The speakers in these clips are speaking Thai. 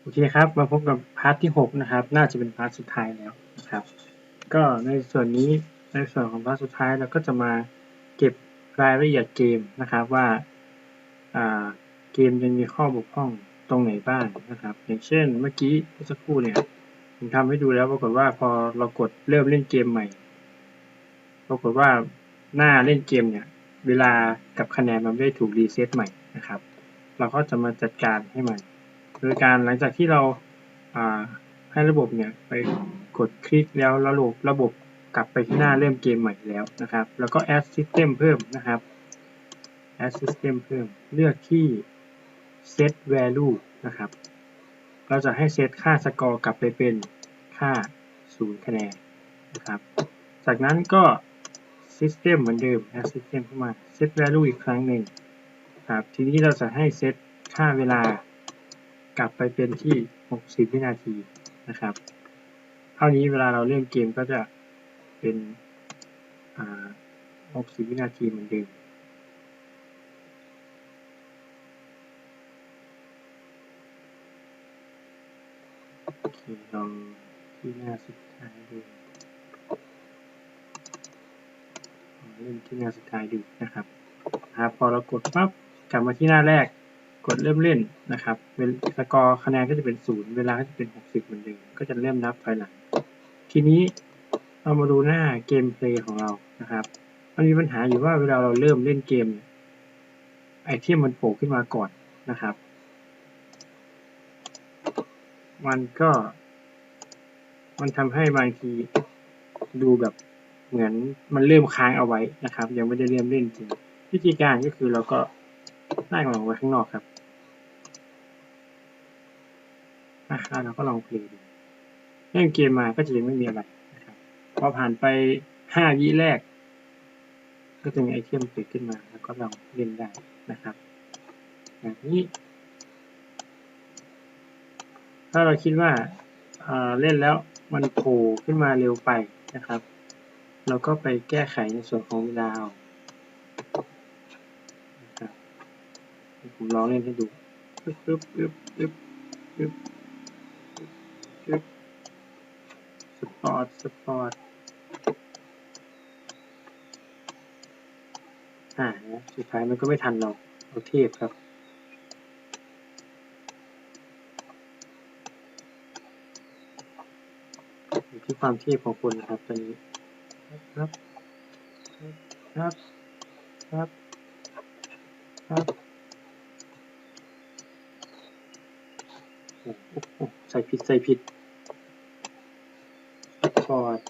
โอเคครับ มาพบกับพาร์ทที่ 6 นะครับ น่าจะเป็นพาร์ทสุดท้ายแล้วนะครับ ก็ในส่วนนี้ในส่วนของพาร์ทสุดท้ายเราก็จะมาเก็บรายละเอียดเกมนะครับว่าเกมยังมีข้อบกพร่องตรงไหนบ้างนะครับ อย่างเช่นเมื่อกี้เมื่อสักครู่เนี่ยผมทำให้ดูแล้วปรากฏว่าพอเรากดเริ่มเล่นเกมใหม่ ปรากฏว่าหน้าเล่นเกมเนี่ยเวลากับคะแนนมันไม่ได้ถูกรีเซ็ตใหม่นะครับ เราก็จะมาจัดการให้มัน โดยการหลังจากที่เราาให้ระบบเนี่ยไปกดคลิกแล้วระบบระบบกลับไปที่หน้าเริ่มเกมใหม่แล้วนะครับ แล้วก็ add system เพิ่มนะครับ add system เพิ่มเลือกที่ set value นะครับ เราจะให้เซตค่าสกอร์กลับไปเป็นค่า 0 คะแนนนะครับ จากนั้นก็ system เหมือนเดิม add system เข้ามา set value อีกครั้งหนึ่งครับ ทีนี้เราจะให้เซตค่าเวลา กลับไปเป็นที่ 60 วินาทีนะครับ เท่านี้เวลาเราเล่นเกมก็จะเป็น 60 วินาทีเหมือนเดิมโอเคลองที่หน้าสุดท้ายดูเล่นที่หน้าสุดท้ายดูนะครับนะครับพอเรากดปั๊บกลับมาที่หน้าแรก กดเริ่มเล่นนะครับเวลสกอร์คะแนนก็จะเป็นศูนย์เวลาก็จะเป็น 60 เหมือนเดิมก็จะเริ่มนับถอยหลัง ทีนี้เรามาดูหน้าเกมเพลย์ของเรานะครับ มันมีปัญหาอยู่ว่าเวลาเราเริ่มเล่นเกมไอเทมมันโผล่ขึ้นมาก่อนนะครับ มันก็ มันทำให้บางทีดูแบบเหมือนมันเริ่มค้างเอาไว้นะครับ ยังไม่ได้เริ่มเล่นจริงวิธีการก็คือเราก็ลากมันออกไว้ข้างนอกครับอะ แล้วเราก็ลองเพลย์ดูเล่นเกมมาก็จะยังไม่มีอะไรนะครับพอผ่านไปห้าวิแรก ก็จะมีไอเทมเกิดขึ้นมา แล้วก็ลองเล่นได้นะครับแบบนี้ ถ้าเราคิดว่าเอ่อเล่นแล้วมันโผล่ขึ้นมาเร็วไปนะครับ เราก็ไปแก้ไขในส่วนของเวลาเอานะครับผมลองเล่นให้ดูปึ๊บปึ๊บปึ๊บปึ๊บปึ๊บปึ๊บ สปอร์ต สปอร์ต อ่านะสุดท้ายมันก็ไม่ทันเราเราเทพครับ อยู่ที่ความเทพของคุณนะครับตอนนี้ ครับ ครับ ครับ ครับโอ้โหใส่ผิด ใส่ผิด ฟอร์ด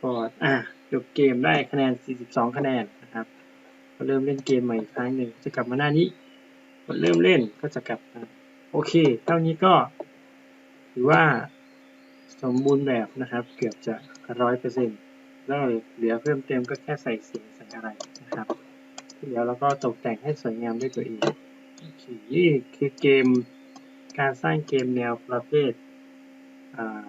ฟอร์ดอะจบเกมได้คะแนน 42 คะแนนนะครับก็เริ่มเล่นเกมใหม่อีกครั้งหนึ่งจะกลับมาหน้านี้กดเริ่มเล่นก็จะกลับมาโอเค เท่านี้ก็ถือว่าสมบูรณ์แบบนะครับ เกือบจะร้อยเปอร์เซ็นต์แล้วเหลือเพิ่มเติมก็แค่ใส่เสียงใส่อะไรนะครับที่เหลือเราก็ตกแต่งให้สวยงามด้วยตัวเองโอเคนี่คือเกมการสร้างเกมแนวประเภทอ่า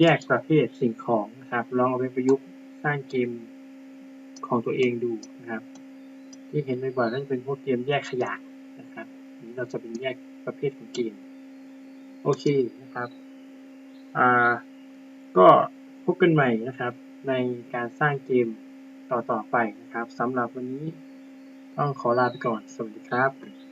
แยกประเภทสิ่งของนะครับลองเอาไปประยุกต์สร้างเกมของตัวเองดูนะครับ ที่เห็นบ่อยๆก็จะเป็นพวกเกมแยกขยะนะครับนนี้เราจะเป็นแยกประเภทของเกมโอเคนะครับอ่าก็พบกันใหม่นะครับ ในการสร้างเกมต่อๆไปนะครับสำหรับวันนี้ต้องขอลาไปก่อน สวัสดีครับ